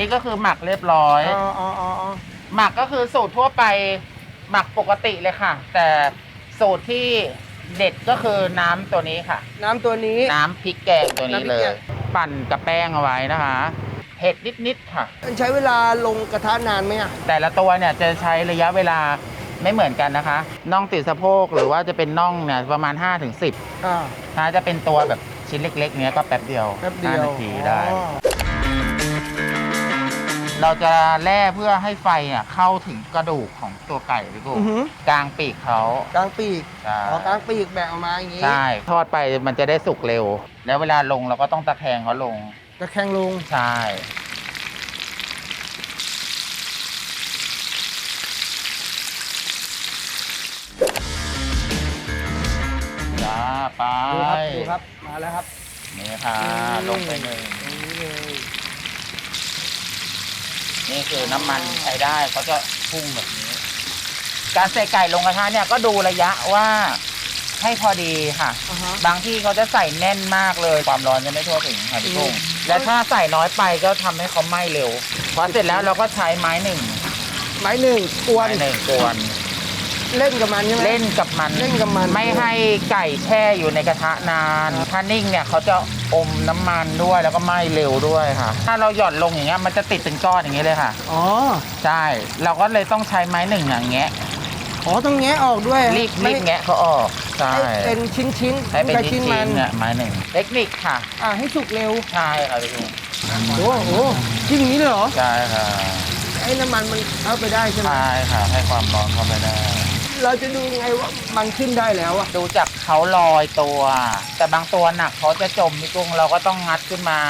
นี่ก็คือหมักเรียบร้อย อ๋ออ๋ออ๋ออ๋อหมักก็คือสูตรทั่วไปหมักปกติเลยค่ะ แต่สูตรที่เด็ดก็คือน้ำตัวนี้ค่ะ น้ำตัวนี้ น้ำพริกแกงตัวนี้น้ำพริเลกแกยงปั่นกับแป้งเอาไว้นะคะเผ็ดนิดๆค่ะ มันใช้เวลาลงกระทะนานไหมอะ แต่ละตัวเนี่ยจะใช้ระยะเวลาไม่เหมือนกันนะคะน่องติดสะโพกหรือว่าจะเป็นน่องเนี่ยประมาณ 5-10ถึง10อ่า ถ้าจะเป็นตัวแบบชิ้นเล็กๆเนี้ยก็แป๊บเดียวแป๊บเดียวห้านาทีได้ อ๋อ เราจะแล่เพื่อให้ไฟอะเข้าถึงกระดูกของตัวไก่พี่กุ้งอือหือ กลางปีกเขากลางปีกใช่อ๋อกลางปีกแบกออกมาอย่างงี้ใช่ทอดไปมันจะได้สุกเร็ว แล้วเวลาลงเราก็ต้องตะแคงเขาลงตะแคงลงใช่จ้าไปดูครับดูครับมาแล้วครับนี่ค่ะอืมลงไปหนึ่งตรงนี้เลย นี่คือน้ำมันใช้ได้เขาจะพุ่งแบบนี้ การใส่ไก่ลงกระทะเนี่ยก็ดูระยะว่าให้พอดีค่ะ อ่าฮะ บางที่เขาจะใส่แน่นมากเลยความร้อนจะไม่ทั่วถึงค่ะพี่กุ้งอืม และถ้าใส่น้อยไปก็ทำให้เขาไหม้เร็วพอเสร็จแล้วเราก็ใช้ไม้หนึ่งไม้หนึ่งกวนไม้หนึ่งกวน เล่นกับมันใช่ไหม เล่นกับมันเล่นกับมันไม่ให้ไก่แช่อยู่ในกระทะนานถ้านิ่งเนี่ยเขาจะอมน้ำมันด้วยแล้วก็ไหม้เร็วด้วยค่ะ ถ้าเราหย่อนลงอย่างเงี้ยมันจะติดเป็นก้อนอย่างเงี้ยเลยค่ะ อ๋อ ใช่เราก็เลยต้องใช้ไม้หนึ่งอย่างเงี้ยอ๋อต้องแงะออกด้วยรีบไม่รีบแงะเขาออกใช่ให้เป็นชิ้นชิ้นๆให้เป็นใครชิ้นมันๆเนี่ยไม้หนึ่งเทคนิคค่ะอ่าให้สุกเร็ว ใช่ค่ะพี่กุ้งโอ้โหจิ้มอย่างนี้เลยเหรอ ใช่ค่ะให้น้ำมันมันเข้าไปได้ใช่ไหมใช่ค่ะให้ความร้อนเข้าไปได้ เราจะดูไงว่ามันขึ้นได้แล้วอะดูจากเขาลอยตัว แต่บางตัวหนักเขาจะจมพี่กุ้งเราก็ต้องงัดขึ้นมา